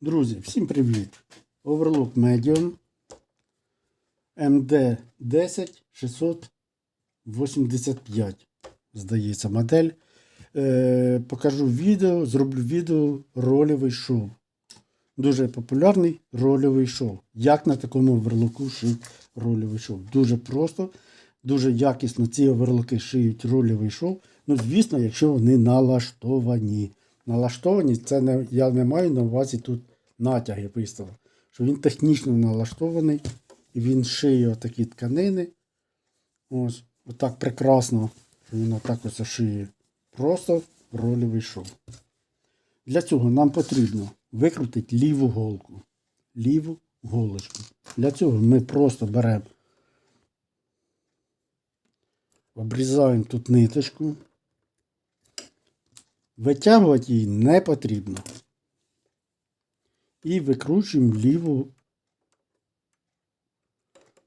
Друзі, всім привіт! Overlock Medium MD 10 685. Здається, модель. Е, покажу відео, зроблю відео рольовий шов. Дуже популярний рольовий шов. Як на такому оверлоку шить рольовий шов? Дуже просто, дуже якісно ці оверлоки шиють рольовий шов. Ну, звісно, якщо вони налаштовані. Налаштовані, це не, я не маю на увазі тут натяги виставив. Що він технічно налаштований і він шиє такі тканини. Ось, отак прекрасно, що він отак ось шиє. Просто рольовий шов. Для цього нам потрібно викрутити ліву голку. Ліву голочку. Для цього ми просто беремо, обрізаємо тут ниточку. Витягувати її не потрібно. І викручуємо ліву.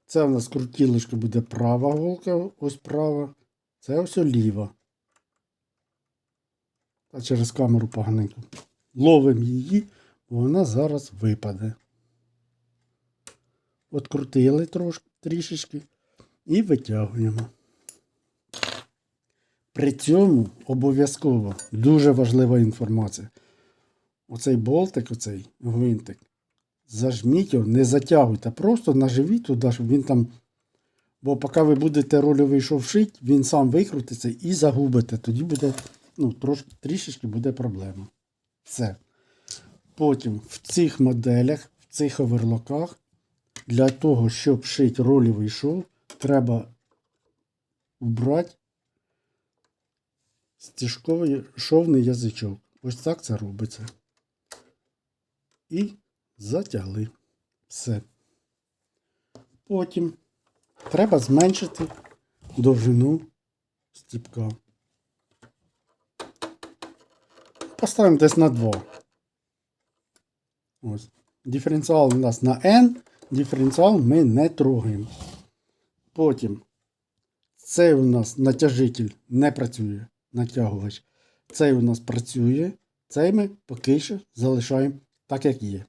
Це у нас крутілочка буде права голка, ось права. Це ось ліва. А через камеру поганенько. Ловимо її, вона зараз випаде. От крутили трошки, трішечки і витягуємо. При цьому обов'язково дуже важлива інформація. Оцей болтик, оцей гвинтик, зажміть його, не затягуйте, просто наживіть туди, щоб він там. Бо поки ви будете рольовий шов шить, він сам викрутиться і загубите. Тоді буде, ну, трошки трішечки буде проблема. Все. Потім в цих моделях, в цих оверлоках, для того, щоб шити рольовий шов, треба вбрати стіжковий шовний язичок. Ось так це робиться. І затягли. Все. Потім треба зменшити довжину стіпка. Поставимо десь на 2. Ось. Диференціал у нас на N, диференціал ми не трогаємо. Потім цей у нас натяжитель не працює, натягувач. Цей у нас працює, цей ми поки що залишаємо так, як є.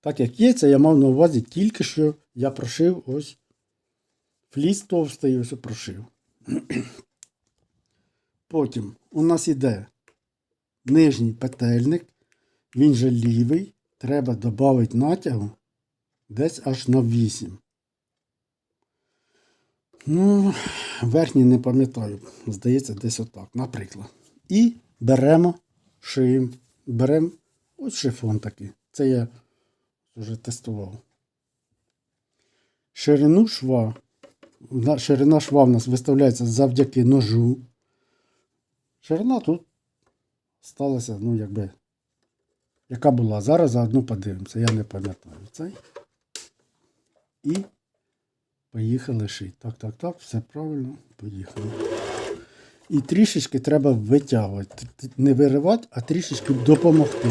Так, як є, це я мав на увазі тільки що я прошив ось фліс товстий ось прошив. Потім у нас іде нижній петельник, він же лівий. Треба додати натягу десь аж на 8. Ну, верхній не пам'ятаю. Здається, десь отак, наприклад. І беремо шиємо. Беремо ось шифон такий. Це я вже тестував. Ширину шва. Ширина шва в нас виставляється завдяки ножу. Ширина тут сталася, ну, якби, яка була. Зараз заодно подивимося, я не пам'ятаю цей. І поїхали шити. Так, так, так, все правильно, поїхали. І трішечки треба витягувати. Не виривати, а трішечки допомогти.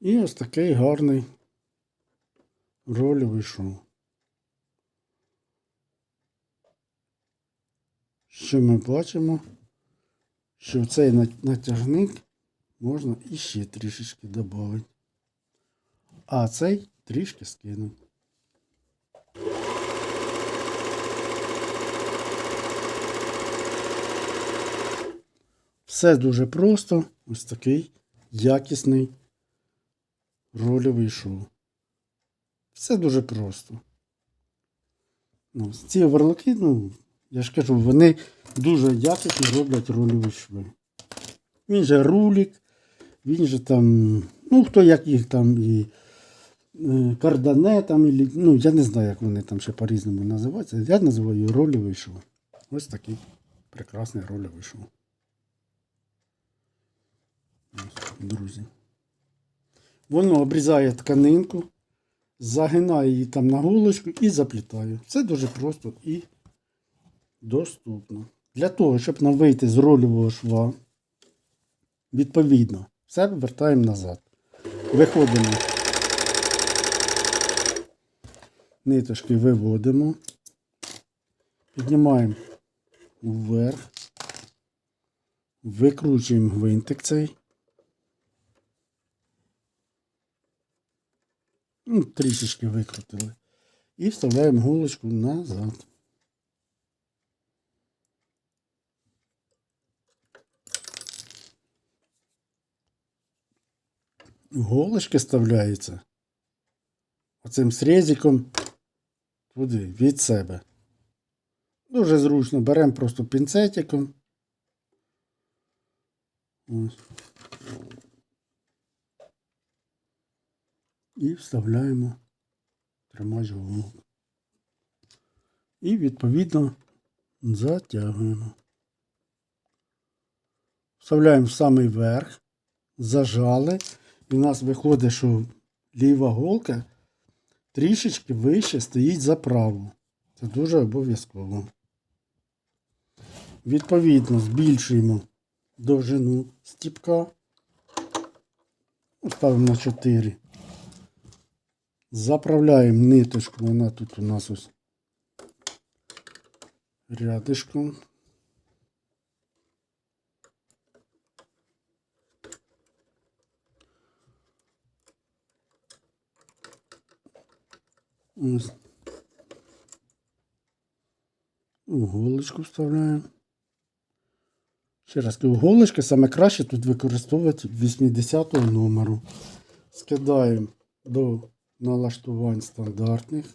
І ось такий гарний рольовий шов. Що ми бачимо? Що в цей натяжник можна іще трішечки додати. А цей трішки скинути. Все дуже просто. Ось такий якісний рольовий шов. Все дуже просто. Ну, ці оверлоки, ну, я ж кажу, вони дуже якісно роблять рольові шви. Він же рулік, він же там, ну, хто як їх там і е, кардане там, і, ну, я не знаю, як вони там ще по-різному називаються. Я називаю рольовий шов. Ось такий прекрасний рольовий шов. Друзі. Воно обрізає тканинку, загинає її там на голочку і заплітає. Це дуже просто і доступно. Для того, щоб нам вийти з рольового шва, відповідно, все вертаємо назад. Виходимо. Ниточки виводимо. Піднімаємо вверх. Викручуємо гвинтик цей. Ну, трішечки викрутили. І вставляємо голочку назад. Голочки вставляються оцим срезиком туди, від себе. Дуже зручно. Беремо просто пінцетиком. Ось. І вставляємо тримач голову. І відповідно затягуємо. Вставляємо в самий верх, зажали, і у нас виходить, що ліва голка трішечки вище стоїть за праву. Це дуже обов'язково. Відповідно, збільшуємо довжину стіпка. Ставимо на 4. Заправляємо ниточку, вона тут у нас ось рядишком. Ось. Уголочку вставляємо. Ще раз кажу, голочки саме краще тут використовувати 80 го номеру. Скидаємо до налаштувань стандартних.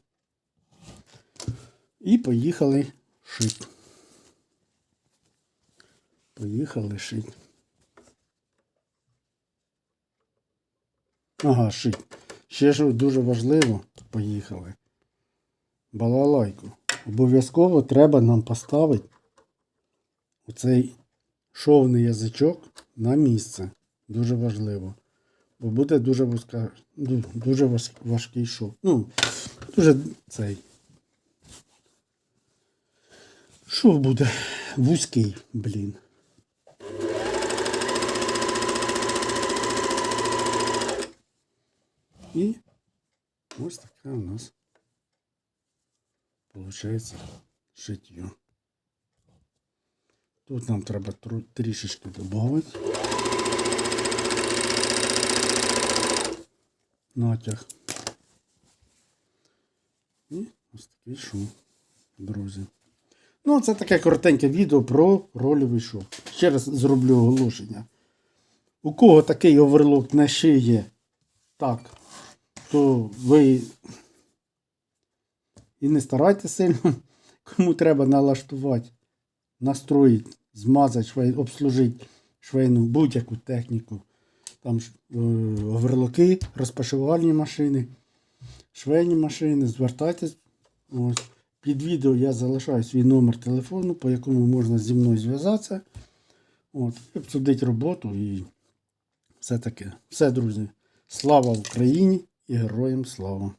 І поїхали шити. Поїхали шити. Ага, шить. Ще що дуже важливо, поїхали. Балалайку. Обов'язково треба нам поставити оцей шовний язичок на місце. Дуже важливо. Бо буде дуже вузька, дуже важкий шов. Ну, дуже цей. Шов буде вузький, блін. І ось таке у нас виходить шиття. Тут нам треба трішечки додати. Натяг. І ось такий шов, друзі. Ну, це таке коротеньке відео про рольовий шов. Ще раз зроблю оголошення. У кого такий оверлок на шиє так, то ви і не старайтеся сильно, кому треба налаштувати, настроїти, змазати, швей, обслужити швейну будь-яку техніку. Там е, оверлоки, розпашивальні машини, швейні машини, звертайтесь. Ось. Під відео я залишаю свій номер телефону, по якому можна зі мною зв'язатися. Обсудити роботу і все таке. Все, друзі. Слава Україні і героям слава!